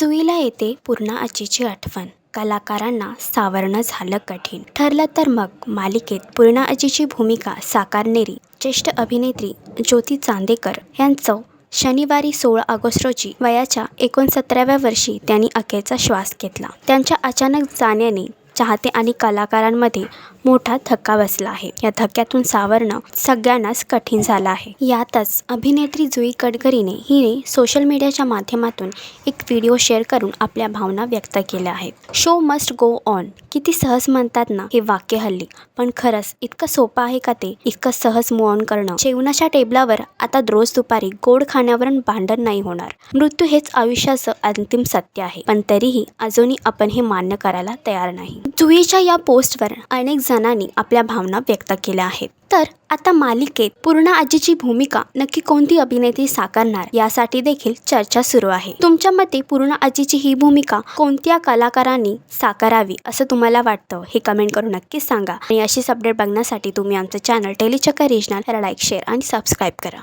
जुईला येते पूर्णा आजीची आठवण. कलाकारांना सावरणं झालं कठीण. ठरलं तर मग मालिकेत पूर्णा आजीची भूमिका साकारणारी ज्येष्ठ अभिनेत्री ज्योती चांदेकर यांचं शनिवारी सोळा ऑगस्ट रोजी वयाच्या एकोणसतराव्या वर्षी त्यांनी अखेरचा श्वास घेतला. त्यांच्या अचानक जाण्याने चाहते आणि कलाकारांमध्ये मोठा धक्का बसला आहे. या धक्क्यातून सावरणं सगळ्यांनाच कठीण झालं आहे. यातच अभिनेत्री जुई कडकरीने हिने सोशल मीडियाच्या माध्यमातून एक व्हिडिओ शेअर करून आपल्या भावना व्यक्त केल्या आहेत. शो मस्ट गो ऑन किती सहज म्हणतात ना हे वाक्य हल्ली. पण खरंच इतकं सोपं आहे का ते? इतकं सहज मूव ऑन करणं. जेवणाच्या टेबलावर आता रोज दुपारी गोड खाण्यावरून भांडण नाही होणार. मृत्यू हेच आयुष्याचं अंतिम सत्य आहे. पण तरीही अजूनही आपण हे मान्य करायला तयार नाही. जुईच्या या पोस्टवर अनेक जण जणांनी आपल्या भावना व्यक्त केल्या आहेत. तर आता मालिकेत पूर्ण आजीची भूमिका नक्की कोणती अभिनेत्री साकारणार यासाठी देखील चर्चा सुरू आहे. तुमच्या मते पूर्ण आजीची ही भूमिका कोणत्या कलाकारांनी साकारावी असं तुम्हाला वाटतं हे कमेंट करून नक्कीच सांगा. आणि अशीच अपडेट बघण्यासाठी तुम्ही आमचं channel Telechakkar regional like share आणि सबस्क्राईब करा.